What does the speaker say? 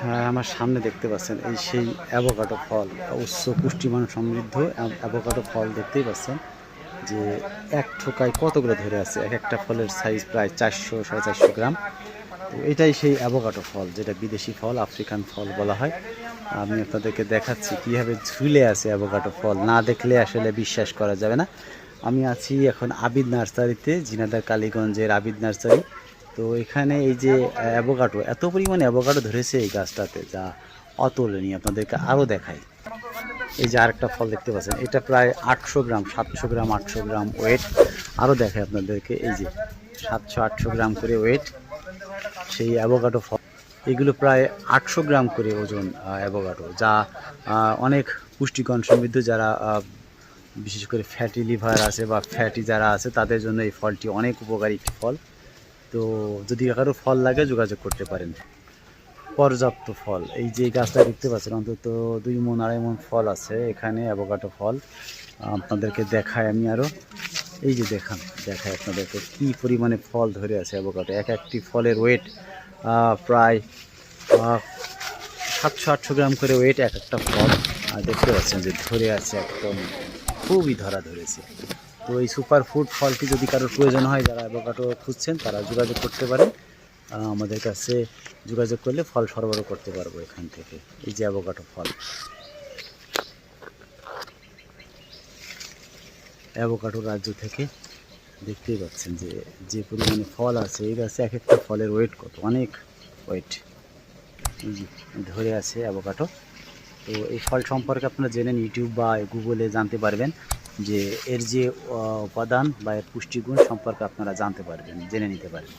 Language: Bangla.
হ্যাঁ আমার সামনে দেখতে পাচ্ছেন এই সেই অ্যাভোকাডো ফল, উচ্চ পুষ্টিমান সমৃদ্ধ অ্যাভোকাডো ফল দেখতেই পাচ্ছেন যে এক ঠোকায় কতগুলো ধরে আছে? এক একটা ফলের সাইজ প্রায় চারশো, সাড়ে চারশো গ্রাম। তো এটাই সেই অ্যাভোকাডো ফল, যেটা বিদেশি ফল, আফ্রিকান ফল বলা হয়। আমি আপনাদেরকে দেখাচ্ছি কীভাবে ঝুলে আছে অ্যাভোকাডো ফল। না দেখলে আসলে বিশ্বাস করা যাবে না। আমি আছি এখন আবিদ নার্সারিতে জিনাদার কালীগঞ্জের আবিদ নার্সারি। তো এখানে এই যে অ্যাভোকাডো এত পরিমাণে অ্যাভোকাডো ধরেছে এই গাছটাতে যা অতুলনীয়। আপনাদেরকে আরও দেখাই। এই যে আরেকটা ফল দেখতে পাচ্ছেন, এটা প্রায় আটশো গ্রাম, সাতশো গ্রাম, আটশো গ্রাম ওয়েট আরও দেখায় আপনাদেরকে, এই যে সাতশো, আটশো গ্রাম করে ওয়েট সেই অ্যাভোকাডো ফল, এগুলো প্রায় আটশো গ্রাম করে ওজন অ্যাভোকাডো যা অনেক পুষ্টিকর সমৃদ্ধ যারা বিশেষ করে ফ্যাটি লিভার আছে বা ফ্যাটি যারা আছে, তাদের জন্য এই ফলটি অনেক উপকারী একটি ফল। তো যদি কারও ফল লাগে যোগাযোগ করতে পারেন। পর্যাপ্ত ফল। এই যে গাছটা দেখতে পাচ্ছেন, অন্তত দুই মন, আড়াই মন ফল আছে এখানে, অ্যাভোকাডো ফল। আপনাদেরকে দেখায় আমি আরও এই যে দেখান দেখায় আপনাদেরকে কী পরিমাণে ফল ধরে আছে অ্যাভোকাডো। এক একটি ফলের ওয়েট প্রায় সাতশো, আটশো গ্রাম করে ওয়েট এক একটা ফল। আর দেখতে পাচ্ছেন যে ধরে আছে একদম, খুবই ধরা ধরেছে। তো এই সুপার ফুড ফলটি যদি কারোর প্রয়োজন হয়, যারা অ্যাভোকাডো খুঁজছেন, তারা যোগাযোগ করতে পারেন। আমাদের কাছে যোগাযোগ করলে ফল সরবরাহ করতে পারব এখান থেকে, এই যে অ্যাভোকাডো ফল। অ্যাভোকাডো রাজ্য থেকে দেখতেই পাচ্ছেন যে যে পরিমাণে ফল আছে, এই গাছে এক একটা ফলের ওয়েট কত? অনেক ওয়েট ধরে আছে অ্যাভোকাডো তো এই ফল সম্পর্কে আপনারা জেনেন ইউটিউব বা গুগলে জানতে পারবেন। যে এর যে উপাদান বা এর পুষ্টিগুণ সম্পর্কে আপনারা জানতে পারবেন জেনে নিতে পারবেন।